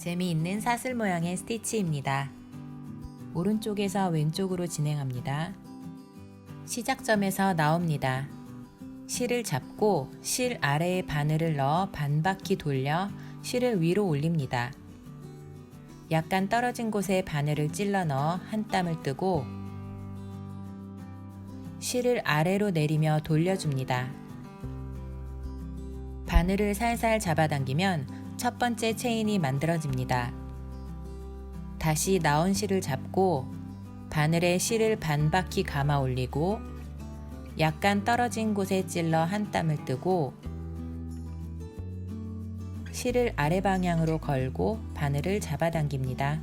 재미있는 사슬 모양의 스티치입니다. 오른쪽에서 왼쪽으로 진행합니다. 시작점에서 나옵니다. 실을 잡고 실 아래에 바늘을 넣어 반바퀴 돌려 실을 위로 올립니다. 약간 떨어진 곳에 바늘을 찔러 넣어 한 땀을 뜨고 실을 아래로 내리며 돌려줍니다. 바늘을 살살 잡아당기면 첫 번째 체인이 만들어집니다. 다시 나온 실을 잡고 바늘에 실을 반 바퀴 감아 올리고 약간 떨어진 곳에 찔러 한 땀을 뜨고 실을 아래 방향으로 걸고 바늘을 잡아당깁니다.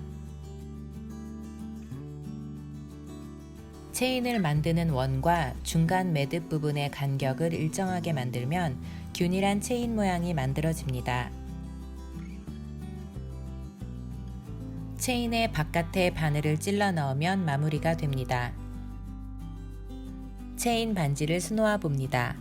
체인을 만드는 원과 중간 매듭 부분의 간격을 일정하게 만들면 균일한 체인 모양이 만들어집니다. 체인의 바깥에 바늘을 찔러 넣으면 마무리가 됩니다. 체인 반지를 수놓아 봅니다.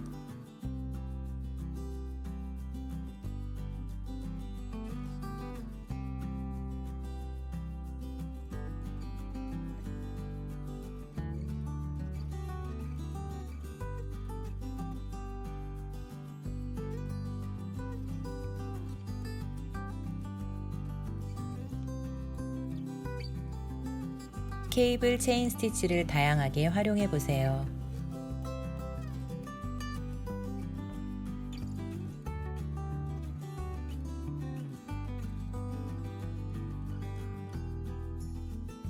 케이블 체인 스티치를 다양하게 활용해 보세요.